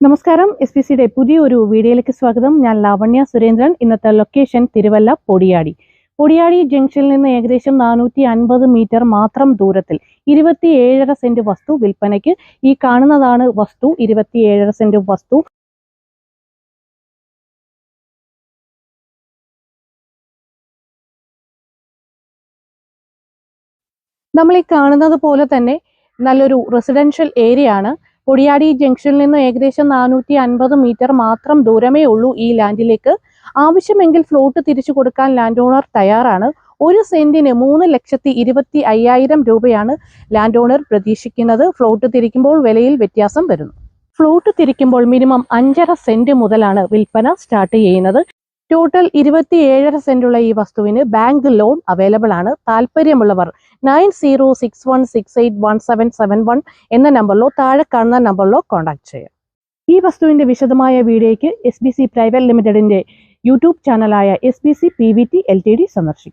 നമസ്കാരം S P സിയുടെ പുതിയൊരു വീഡിയോയിലേക്ക് സ്വാഗതം. ഞാൻ ലാവണ്യ സുരേന്ദ്രൻ. ഇന്നത്തെ ലൊക്കേഷൻ തിരുവല്ല പൊടിയാടി. പൊടിയാടി ജംഗ്ഷനിൽ നിന്ന് ഏകദേശം നാനൂറ്റി അൻപത് മീറ്റർ മാത്രം ദൂരത്തിൽ ഇരുപത്തിയേഴര സെന്റ് വസ്തു വിൽപ്പനയ്ക്ക്. ഈ കാണുന്നതാണ് വസ്തു ഇരുപത്തിയേഴര സെന്റ് വസ്തു. നമ്മൾ ഈ കാണുന്നത് പോലെ തന്നെ നല്ലൊരു റെസിഡൻഷ്യൽ ഏരിയ ആണ്. പൊടിയാടി ജംഗ്ഷനിൽ നിന്ന് ഏകദേശം നാനൂറ്റി അൻപത് മീറ്റർ മാത്രം ദൂരമേ ഉള്ളൂ ഈ ലാൻഡിലേക്ക്. ആവശ്യമെങ്കിൽ ഫ്ലോട്ട് തിരിച്ചു കൊടുക്കാൻ ലാൻഡ് ഓണർ തയ്യാറാണ്. ഒരു സെന്റിന് മൂന്ന് ലക്ഷത്തി ഇരുപത്തി അയ്യായിരം രൂപയാണ് ലാൻഡ് ഓണർ പ്രതീക്ഷിക്കുന്നത്. ഫ്ലോട്ട് തിരിക്കുമ്പോൾ വിലയിൽ വ്യത്യാസം വരുന്നു. ഫ്ലോട്ട് തിരിക്കുമ്പോൾ മിനിമം അഞ്ചര സെന്റ് മുതലാണ് വിൽപ്പന സ്റ്റാർട്ട് ചെയ്യുന്നത്. ടോട്ടൽ ഇരുപത്തിയേഴര സെന്റുള്ള ഈ വസ്തുവിന് ബാങ്ക് ലോൺ അവൈലബിൾ ആണ്. താല്പര്യമുള്ളവർ nine zero six one six eight one seven seven one എന്ന നമ്പറിലോ താഴെ കാണുന്ന നമ്പറിലോ കോൺടാക്ട് ചെയ്യാം. ഈ വസ്തുവിന്റെ വിശദമായ വീഡിയോയ്ക്ക് എസ് ബി സി പ്രൈവറ്റ് ലിമിറ്റഡിന്റെ YouTube ചാനലായ S B C P V T L T D സന്ദർശിക്കും